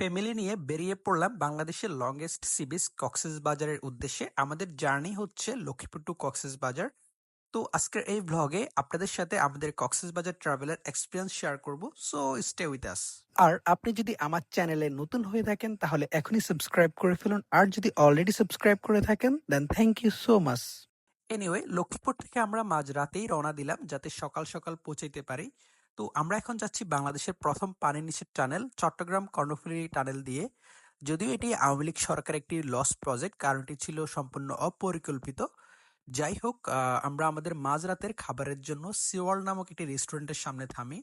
Family নিয়ে বেরিয়ে পড়লাম বাংলাদেশের লংগেস্ট সি বিচ কক্সবাজারের উদ্দেশ্যে। আমাদের জার্নি হচ্ছে লক্ষ্মীপুর টু কক্সেস বাজার তো আজকের এই ভ্লগে আপনাদের সাথে আমাদের কক্সবাজার ট্রাভেলের এক্সপিরিয়েন্স শেয়ার করব। So stay with us. আর আপনি যদি আমার চ্যানেলে নতুন হয়ে থাকেন তাহলে এখনই সাবস্ক্রাইব করে ফেলুন। আর যদি অলরেডি সাবস্ক্রাইব করে থাকেন then thank you so much. Anyway Laxmipur থেকে আমরা মাঝ রাতেই রওনা দিলাম যাতে সকাল সকাল পৌঁছাইতে পারি। তো আমরা এখন যাচ্ছি বাংলাদেশের প্রথম পানির নিচের টানেল, চট্টগ্রাম কর্ণফুলী টানেল দিয়ে। যদিও এটি আওয়ামী লীগ সরকার একটি লস প্রজেক্ট কারণ এটি ছিল সম্পূর্ণ অপরিকল্পিত। যাই হোক আমরা আমাদের মাঝরাতের খাবারের জন্য সিওয়াল নামক একটি রেস্টুরেন্টের সামনে থামি।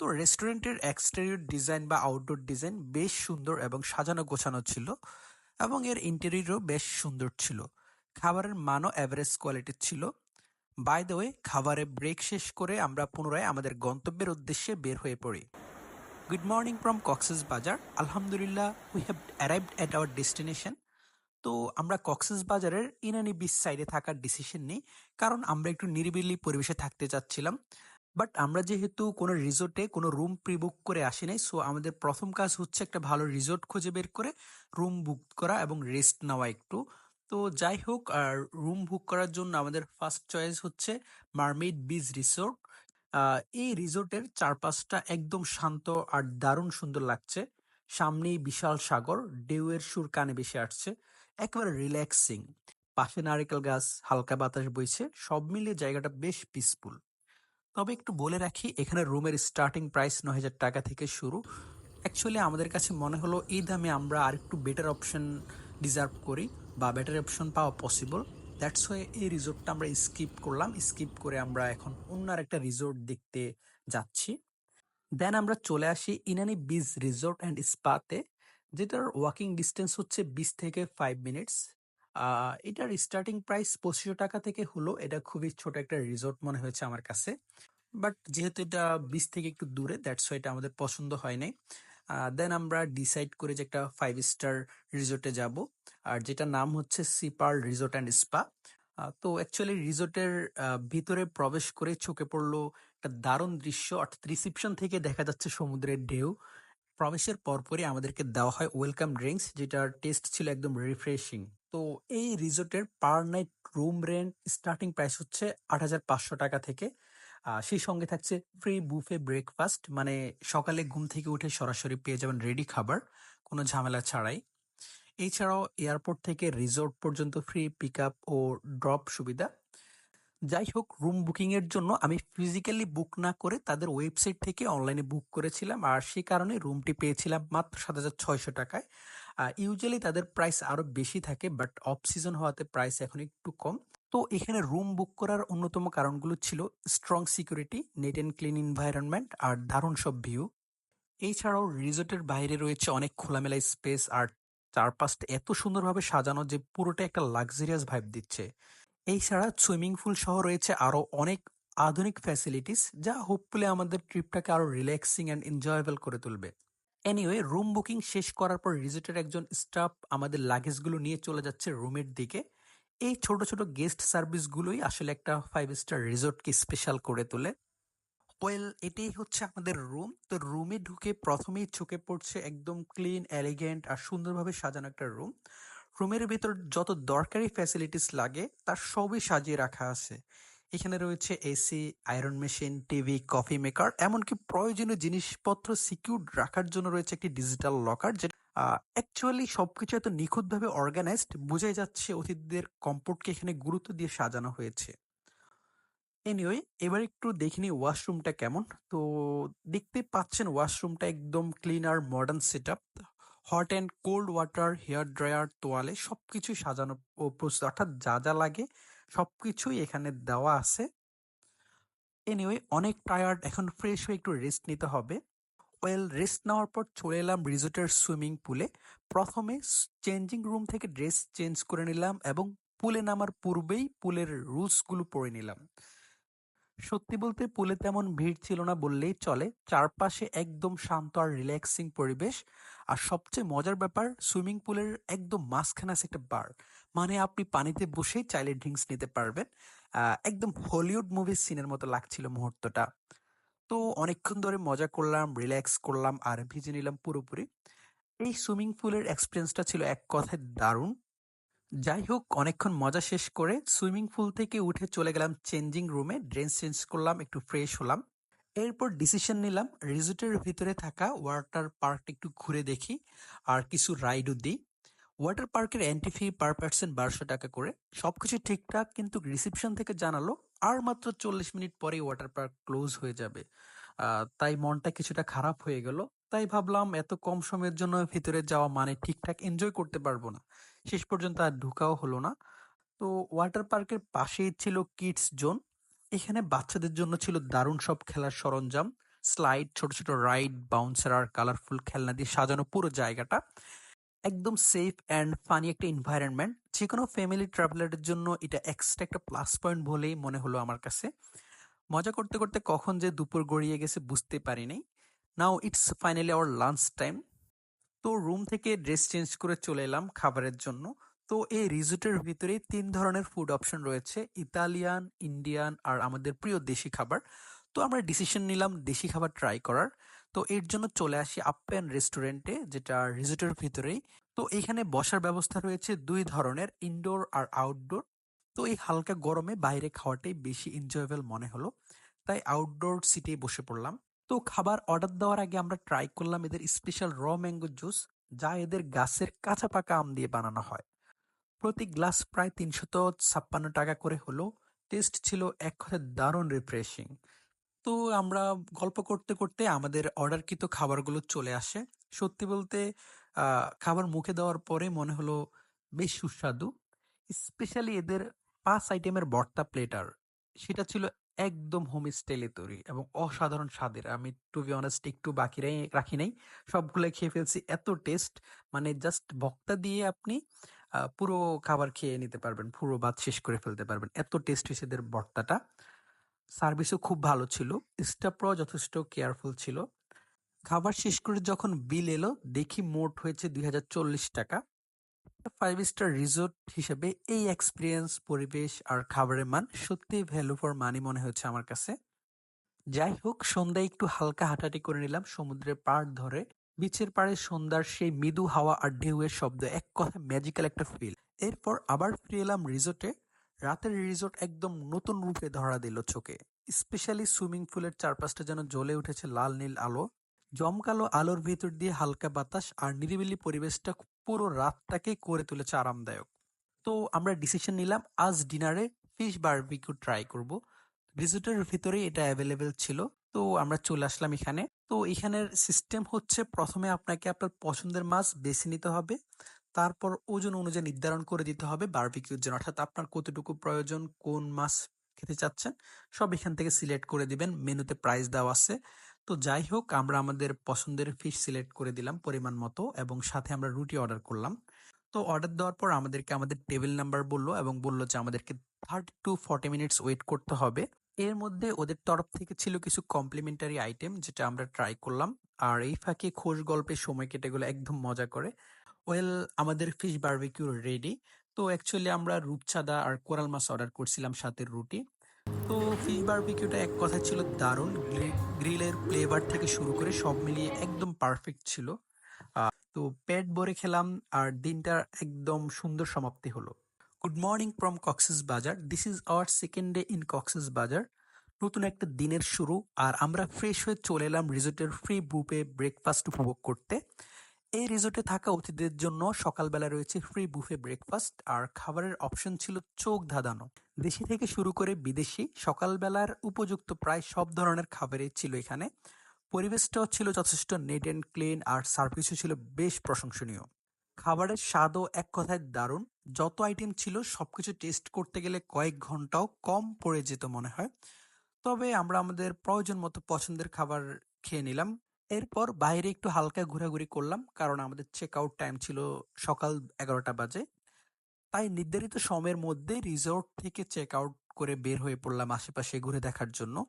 তো রেস্টুরেন্টের এক্সটেরিয়র ডিজাইন বা আউটডোর ডিজাইন বেশ সুন্দর এবং সাজানো গোছানো ছিল এবং এর ইন্টেরিয়রও বেশ সুন্দর ছিল। খাবারের মানও অ্যাভারেজ কোয়ালিটির ছিল। বাই দ্য ওয়ে খাবারে ব্রেক শেষ করে আমরা পুনরায় আমাদের গন্তব্যের উদ্দেশ্যে বের হয়ে পড়ি। Good morning from Cox's Bazar আলহামদুলিল্লাহ we have arrived at our destination তো আমরা কক্সেস বাজারের ইনানি বিচ সাইডে থাকার ডিসিশন নিই, কারণ আমরা একটু নিরিবিলি পরিবেশে থাকতে চাচ্ছিলাম। বাট আমরা যেহেতু কোনো রিসোর্টে কোনো রুম প্রি বুক করে আসি নাই সো আমাদের প্রথম কাজ হচ্ছে একটা ভালো রিসোর্ট খুঁজে বের করে রুম বুক করা এবং রেস্ট নেওয়া একটু। তো যাই হোক আর রুম বুক করার জন্য আমাদের ফার্স্ট চয়েস হচ্ছে মারমেড বিচ রিসোর্ট এই রিসোর্টের চারপাশটা একদম শান্ত আর দারুণ সুন্দর লাগছে। সামনেই বিশাল সাগর ঢেউয়ের সুর কানে বেশি আসছে, একেবারে রিল্যাক্সিং পাশে নারিকেল গাছ, হালকা বাতাস বইছে, সব মিলিয়ে জায়গাটা বেশ পিসফুল তবে একটু বলে রাখি, এখানে রুমের স্টার্টিং প্রাইস নয় হাজার টাকা থেকে শুরু। অ্যাকচুয়ালি আমাদের কাছে মনে হলো, এই দামে আমরা আর একটু বেটার অপশন ডিজার্ভ করি। বা বেটার অপশন পাওয়া পসিবল দ্যাটস ওয়ে এই রিসোর্টটা আমরা স্কিপ করলাম। স্কিপ করে আমরা এখন অন্য একটা রিসোর্ট দেখতে যাচ্ছি। দেন আমরা চলে আসি ইনানি বিচ রিসোর্ট অ্যান্ড স্পাতে যেটার ওয়াকিং ডিস্টেন্স হচ্ছে বিশ থেকে ফাইভ মিনিটস এটার স্টার্টিং প্রাইস পঁচিশশো টাকা থেকে হলো। এটা খুবই ছোট একটা রিসোর্ট মনে হয়েছে আমার কাছে। বাট যেহেতু এটা বিচ থেকে একটু দূরে দ্যাটস এটা আমাদের পছন্দ হয় নাই। দেন আমরা ডিসাইড করে যে একটা ফাইভ স্টার রিসোর্টে যাব। আর যেটা নাম হচ্ছে সিপার রিসোর্ট অ্যান্ড স্পা। তো অ্যাকচুয়ালি রিসোর্টের ভিতরে প্রবেশ করে চোখে পড়ল একটা দারুণ দৃশ্য। অর্থাৎ রিসিপশন থেকে দেখা যাচ্ছে সমুদ্রের ঢেউ। প্রবেশের পরপরই আমাদেরকে দেওয়া হয় ওয়েলকাম ড্রিঙ্কস যেটার টেস্ট ছিল একদম রিফ্রেশিং তো এই রিসোর্টের per night room rent starting price হচ্ছে আট হাজার পাঁচশো টাকা থেকে। সেই সঙ্গে থাকছে ফ্রি বুফে ব্রেকফাস্ট মানে সকালে ঘুম থেকে উঠে সরাসরি পেয়ে যাবেন রেডি খাবার। কোনো ঝামেলা ছাড়াই। এছাড়াও এয়ারপোর্ট থেকে রিসোর্ট পর্যন্ত ফ্রি পিক আপ ও ড্রপ সুবিধা। যাই হোক, রুম বুকিং এর জন্য আমি ফিজিক্যালি বুক না করে তাদের ওয়েবসাইট থেকে অনলাইনে বুক করেছিলাম আর সেই কারণে রুমটি পেয়েছিলাম মাত্র সাত হাজার ছয়শো টাকায়। আর ইউজুয়ালি তাদের প্রাইস আরও বেশি থাকে বাট অফ সিজন হওয়াতে প্রাইস এখন একটু কম। তো এখানে রুম বুক করার অন্যতম কারণগুলো ছিল strong security net and clean environment আর দারুণ সব ভিউ এছাড়াও রিসোর্টের বাইরে রয়েছে অনেক খোলামেলা স্পেস আর চারপাশটা এত সুন্দরভাবে সাজানো যে পুরোটা একটা লাক্সারিয়াস ভাইব দিচ্ছে। এছাড়া সুইমিং পুল সহ রয়েছে আরও অনেক আধুনিক ফ্যাসিলিটিস যা হোপফুলি আমাদের ট্রিপটাকে আরও রিল্যাক্সিং অ্যান্ড এনজয়েবল করে তুলবে। এনিওয়ে রুম বুকিং শেষ করার পর রিসোর্টের একজন স্টাফ আমাদের লাগেজগুলো নিয়ে চলে যাচ্ছে রুমের দিকে। এই ছোট ছোট গেস্ট সার্ভিসগুলোই আসলে একটা ফাইভ স্টার রিসোর্টকে স্পেশাল করে তোলে। ওয়েল এটাই হচ্ছে আমাদের রুম তো রুমে ঢুকে প্রথমেই চোখে পড়ছে একদম ক্লিন এলিগেন্ট আর সুন্দরভাবে সাজানো একটা রুম রুমের ভেতর যত দরকারি ফ্যাসিলিটিস লাগে, তার সবই সাজিয়ে রাখা আছে। এখানে রয়েছে AC iron machine TV coffee maker এমনকি প্রয়োজনীয় জিনিসপত্র সিকিউর রাখার জন্য রয়েছে একটি ডিজিটাল লকার যেটা অ্যাকচুয়ালি সবকিছু এত নিখুঁতভাবে অর্গানাইজড বোঝাই যাচ্ছে অতিথিদের কম্পোর্টকে এখানে গুরুত্ব দিয়ে সাজানো হয়েছে। এনিওয়ে এবার একটু দেখিনি ওয়াশরুমটা কেমন। তো দেখতে পাচ্ছেন ওয়াশরুমটা একদম clean R modern set up hot and cold water hair dryer তোয়ালে সব সবকিছু সাজানো প্রস্তুত। অর্থাৎ যা যা লাগে সবকিছুই এখানে দেওয়া আছে। এনিওয়ে অনেক টায়ার্ড এখন ফ্রেশ হয়ে একটু রেস্ট নিতে হবে। ওয়েল রেস্ট নেওয়ার পর চলে এলাম রিসোর্টের সুইমিং পুলে প্রথমে চেঞ্জিং রুম থেকে ড্রেস চেঞ্জ করে নিলাম এবং পুলে নামার পূর্বেই পুলের রুলসগুলো পড়ে নিলাম। সত্যি বলতে পুলে তেমন ভিড় ছিল না বললেই চলে। চারপাশে একদম শান্ত আর রিল্যাক্সিং পরিবেশ। আর সবচেয়ে মজার ব্যাপার, সুইমিং পুলের একদম মাঝখানে আছে একটা বার। মানে আপনি পানিতে বসেই চাইলে ড্রিঙ্কস নিতে পারবেন। একদম হলিউড মুভির সিনের মতো লাগছিল মুহূর্তটা। তো অনেকক্ষণ ধরে মজা করলাম রিল্যাক্স করলাম আর ভিজে নিলাম পুরোপুরি। এই সুইমিং পুলের এক্সপিরিয়েন্সটা ছিল এক কথায় দারুণ। যাই হোক অনেকক্ষণ মজা শেষ করে সুইমিং পুল থেকে উঠে চলে গেলাম চেঞ্জিং রুমে ড্রেস চেঞ্জ করলাম, একটু ফ্রেশ হলাম। এরপর ডিসিশন নিলাম, রিসোর্টের ভিতরে থাকা ওয়াটার পার্কটা একটু ঘুরে দেখি আর কিছু রাইডও দিই। ওয়াটার পার্কের এন্ট্রি ফি পার পার্সন বারোশো টাকা করে। সবকিছু ঠিকঠাক, কিন্তু রিসেপশন থেকে জানালো, আর মাত্র চল্লিশ মিনিট পরেই ওয়াটার পার্ক ক্লোজ হয়ে যাবে। তাই মনটা কিছুটা খারাপ হয়ে গেল। তাই ভাবলাম, এত কম সময়ের জন্য ভিতরে যাওয়া মানে ঠিকঠাক এনজয় করতে পারব না। শেষ পর্যন্ত আর ঢুকাও হলো না। তো ওয়াটার পার্কের পাশেই ছিল কিডস জোন। এখানে বাচ্চাদের জন্য ছিল দারুণ সব খেলার সরঞ্জাম। স্লাইড, ছোট ছোট রাইড, বাউন্সার আর কালারফুল খেলনা দিয়ে সাজানো পুরো জায়গাটা। একদম সেফ অ্যান্ড ফানি একটা এনভায়রনমেন্ট। যে কোনো ফ্যামিলি ট্রাভেলারের জন্য এটা এক্সট্রা একটা প্লাস পয়েন্ট বলেই মনে হলো আমার কাছে। মজা করতে করতে কখন যে দুপুর গড়িয়ে গেছে বুঝতে পারিনি। Now, it's finally our lunch time. তো রুম থেকে ড্রেস চেঞ্জ করে চলে এলাম খাবারের জন্য। তো এই রিজোর্টের ভিতরে তিন ধরনের ফুড অপশন রয়েছে ইতালিয়ান ইন্ডিয়ান আর আমাদের প্রিয় দেশি খাবার। তো আমরা ডিসিশন নিলাম দেশি খাবার ট্রাই করার। তো এর জন্য চলে আসি আপ্যায়ন রেস্টুরেন্টে যেটা রিজোর্টের ভিতরেই। তো এখানে বসার ব্যবস্থা রয়েছে দুই ধরনের ইনডোর আর আউটডোর তো এই হালকা গরমে বাইরে খাওয়াটাই বেশি এনজয়েবল মনে হলো। তাই আউটডোর সিটে বসে পড়লাম। তো খাবার অর্ডার দেওয়ার আগে আমরা ট্রাই করলাম এদের স্পেশাল র ম্যাঙ্গো জুস যা এদের গাছের কাঁচা পাকা আম দিয়ে বানানো হয়। প্রতি গ্লাস প্রায় তিনশত ছাপ্পান্ন টাকা করে হলো। টেস্ট ছিল এক কথায় দারুণ রিফ্রেশিং তো আমরা গল্প করতে করতে আমাদের অর্ডারকৃত খাবারগুলো চলে আসে। সত্যি বলতে খাবার মুখে দেওয়ার পরে মনে হলো বেশ সুস্বাদু। স্পেশালি এদের পাঁচ আইটেমের বর্তা প্লেটার সেটা ছিল একদম হোম স্টাইলে তৈরি এবং অসাধারণ স্বাদের। আমি টু বি অনেস্ট একটু বাকি রাখি নাই। সবগুলো খেয়ে ফেলছি। এত টেস্ট মানে জাস্ট ভক্তা দিয়ে আপনি পুরো খাবার খেয়ে নিতে পারবেন, পুরো ভাত শেষ করে ফেলতে পারবেন। এত টেস্ট হয়েছে এদের ভর্তাটা সার্ভিসও খুব ভালো ছিল। স্টাফরাও যথেষ্ট কেয়ারফুল ছিল। খাবার শেষ করে যখন বিল এলো, দেখি মোট হয়েছে দুই হাজার চল্লিশ টাকা। ফাইভ স্টার রিসোর্ট হিসেবে এই এক্সপিরিয়েন্স পরিবেশ আর খাবারের মান সত্যি ভ্যালু ফর মানি মনে হচ্ছে আমার কাছে। যাই হোক, সন্ধ্যায় একটু হালকা হাঁটাহাঁটি করে নিলাম সমুদ্রের পাড় ধরে। বিচের পাড়ে সন্ধ্যার সেই মৃদু হাওয়া আর ঢেউয়ের শব্দ এক কথা ম্যাজিক্যাল একটা ফিল এরপর আবার ফিরে এলাম রিসোর্টে রাতের রিসোর্ট একদম নতুন রূপে ধরা দিল চোখে। স্পেশালি সুইমিং পুলের চারপাশটা যেন জ্বলে উঠেছে লাল নীল আলো। জমকালো আলোর ভেতর দিয়ে হালকা বাতাস আর নিরিবিলি পরিবেশটা পুরো রাতটাকে করে তুলেছে আরামদায়ক। তো আমরা ডিসিশন নিলাম, আজ ডিনারে ফিশ বারবিকিউ ট্রাই করব। রিসোর্টের ভিতরেই এটা অ্যাভেলেবেল ছিল। তো আমরা চলে আসলাম এখানে। তো এখানের সিস্টেম হচ্ছে প্রথমে আপনাকে আপনার পছন্দের মাছ বেছে নিতে হবে। তারপর ওজন অনুযায়ী নির্ধারণ করে দিতে হবে বারবিকিউর জন্য। অর্থাৎ আপনার কতটুকু প্রয়োজন, কোন মাছ খেতে চাচ্ছেন, সব এখান থেকে সিলেক্ট করে দিবেন। মেনুতে প্রাইস দেওয়া আছে। তো যাই হোক, আমরা আমাদের পছন্দের ফিশ সিলেক্ট করে দিলাম পরিমাণ মতো এবং সাথে আমরা রুটি অর্ডার করলাম। তো অর্ডার দেওয়ার পর আমাদেরকে আমাদের টেবিল নাম্বার বলল এবং বলল যে আমাদেরকে thirty two forty minutes wait করতে হবে। এর মধ্যে ওদের তরফ থেকে ছিল কিছু কমপ্লিমেন্টারি আইটেম যেটা আমরা ট্রাই করলাম। আর এই ফাঁকে খোশ গল্পে সময় কেটে গেলো একদম মজা করে। ওয়েল আমাদের ফিশ বারবিকিউ রেডি তো অ্যাকচুয়ালি আমরা রূপচাঁদা আর কোরাল মাছ অর্ডার করছিলাম সাথে রুটি। তো ফিশ বারবিকিউটা এক কথা ছিল দারুণ। গ্রিলের ফ্লেভার থেকে শুরু করে সব মিলিয়ে একদম পারফেক্ট ছিল। তো পেট ভরে খেলাম আর দিনটা একদম সুন্দর সমাপ্তি হলো। Good morning from Cox's Bazar this is our second day in Cox's Bazar নতুন একটা দিনের শুরু আর আমরা ফ্রেশ হয়ে চলে এলাম রিসোর্টের ফ্রি বুপে ব্রেকফাস্ট উপভোগ করতে। এই রিসোর্টে থাকা অতিথিদের জন্য সকালবেলা রয়েছে ফ্রি বুফে ব্রেকফাস্ট আর খাবারের অপশন ছিল চোখ ধাঁধানো। দেশি থেকে শুরু করে বিদেশি, সকালবেলার উপযুক্ত প্রায় সব ধরনের খাবারই ছিল এখানে। পরিবেশটাও ছিল যথেষ্ট নেট অ্যান্ড ক্লিন আর সার্ভিসও ছিল বেশ প্রশংসনীয়। খাবারের স্বাদও এক কথায় দারুণ। যত আইটেম ছিল সবকিছু টেস্ট করতে গেলে কয়েক ঘন্টাও কম পড়ে যেত মনে হয়। তবে আমরা আমাদের প্রয়োজন মতো পছন্দের খাবার খেয়ে নিলাম। এরপর বাইরে একটু হালকা ঘোরাঘুরি করলাম। কারণ আমাদের চেক আউট টাইম ছিল সকাল এগারোটা বাজে। তাই নির্ধারিত সময়ের মধ্যে রিসোর্ট থেকে চেক আউট করে বের হয়ে পড়লাম আশেপাশে ঘুরে দেখার জন্য।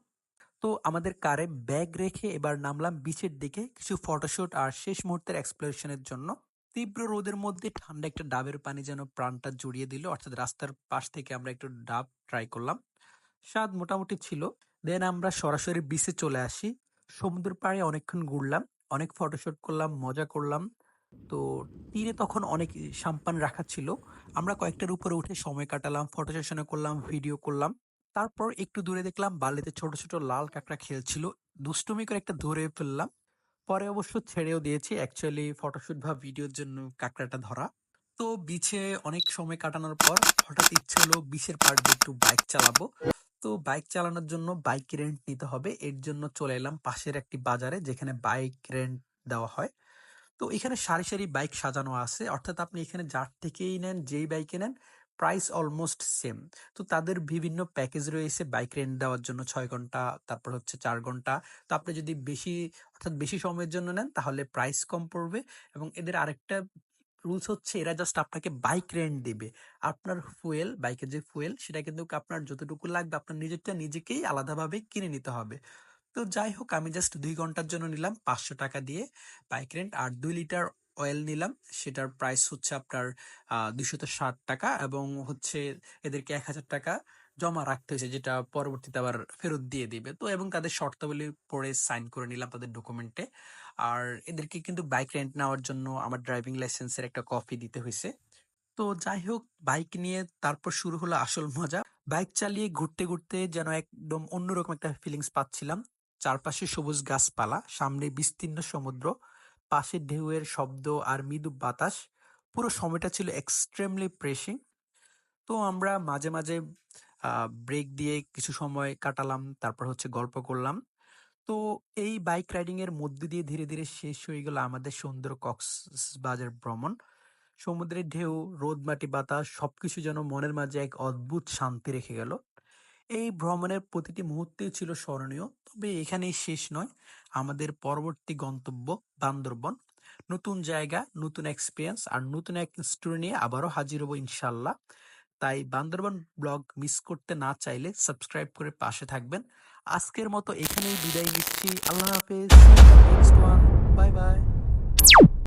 তো আমাদের কারে ব্যাগ রেখে এবার নামলাম বিচের দিকে কিছু ফটোশুট আর শেষ মুহূর্তের এক্সপ্লোরেশনের জন্য। তীব্র রোদের মধ্যে ঠান্ডা একটা ডাবের পানি যেন প্রাণটা জড়িয়ে দিল। অর্থাৎ রাস্তার পাশ থেকে আমরা একটু ডাব ট্রাই করলাম। স্বাদ মোটামুটি ছিল। দেন আমরা সরাসরি বিচে চলে আসি। সমুদ্র পাড়ে অনেকক্ষণ ঘুরলাম, অনেক ফটোশুট করলাম, মজা করলাম। তো তীরে তখন অনেক সাম্পান রাখা ছিল। আমরা কয়েকটার উপরে উঠে সময় কাটালাম ফটো সেশনে করলাম ভিডিও করলাম। তারপর একটু দূরে দেখলাম বালিতে ছোট ছোট লাল কাঁকড়া খেলছিল। দুষ্টুমি করে একটা ধরে ফেললাম। পরে অবশ্য ছেড়েও দিয়েছি অ্যাকচুয়ালি ফটোশুট বা ভিডিওর জন্য কাঁকড়াটা ধরা। তো বিচে অনেক সময় কাটানোর পর হঠাৎ ইচ্ছে হলো বিচের পাড় দিয়ে একটু বাইক চালাবো। তো বাইক চালানোর জন্য বাইক রেন্ট নিতে হবে। এর জন্য চলে এলাম পাশের একটি বাজারে যেখানে বাইক রেন্ট দেওয়া হয়। তো এখানে সারি সারি বাইক সাজানো আছে। অর্থাৎ আপনি এখানে যার থেকেই নেন, যেই বাইকে নেন প্রাইস অলমোস্ট সেম তো তাদের বিভিন্ন প্যাকেজ রয়েছে বাইক রেন্ট দেওয়ার জন্য ছয় ঘণ্টা, তারপর হচ্ছে চার ঘণ্টা। তো আপনি যদি বেশি, অর্থাৎ বেশি সময়ের জন্য নেন, তাহলে প্রাইস কম পড়বে এবং এদের আরেকটা রুলস হচ্ছে এরা জাস্ট আপনাকে বাইক রেন্ট দিবে। আপনার ফুয়েল বাইকের যে ফুয়েল সেটা কিন্তু আপনার যতটুকু লাগবে আপনার নিজেরটা নিজেকেই আলাদাভাবে কিনে নিতে হবে। তো যাই হোক, আমি জাস্ট দুই ঘণ্টার জন্য নিলাম পাঁচশো টাকা দিয়ে বাইক রেন্ট আর দুই লিটার অয়েল নিলাম। সেটার প্রাইস হচ্ছে আপনার দুশত ষাট টাকা এবং হচ্ছে এদেরকে এক হাজার টাকা জমা রাখতে হয়েছে, যেটা পরবর্তীতে আবার ফেরত দিয়ে দিবে। তো এবং তাদের শর্তাবলী পড়ে সাইন করে নিলাম তাদের ডকুমেন্টে আর এদেরকে কিন্তু বাইক রেন্ট নেওয়ার জন্য আমার ড্রাইভিং লাইসেন্সের একটা কপি দিতে হয়েছে। তো যাই হোক বাইক নিয়ে তারপর শুরু হলো আসল মজা। বাইক চালিয়ে ঘুরতে ঘুরতে যেন একদম অন্যরকম একটা ফিলিংস পাচ্ছিলাম। চারপাশে সবুজ গাছপালা, সামনে বিস্তীর্ণ সমুদ্র পাশে ঢেউয়ের শব্দ আর মৃদু বাতাস। পুরো সময়টা ছিল এক্সট্রিমলি প্রেসিং তো আমরা মাঝে মাঝে ব্রেক দিয়ে কিছু সময় কাটালাম, তারপর হচ্ছে গল্প করলাম। তো এই বাইক রাইডিং এর মধ্যে দিয়ে ধীরে ধীরে শেষ হয়ে গেল আমাদের সুন্দর কক্সবাজার ভ্রমণ। সমুদ্রের ঢেউ রোদ মাটি বাতাস, সবকিছু যেন মনের মাঝে এক অদ্ভুত শান্তি রেখে গেল। এই ভ্রমণের প্রতিটি মুহূর্তেই ছিল স্মরণীয়, তবে এখানেই শেষ নয়। আমাদের পরবর্তী গন্তব্য বান্দরবন। নতুন জায়গা, নতুন এক্সপিরিয়েন্স আর নতুন এক স্টোরি নিয়ে আবারও হাজির হব ইনশাল্লাহ। তাই বান্দরবান ব্লগ মিস করতে না চাইলে সাবস্ক্রাইব করে পাশে থাকবেন। আজকের মতো এখানেই বিদায় নিচ্ছি। আল্লাহ হাফেজ। Bye bye.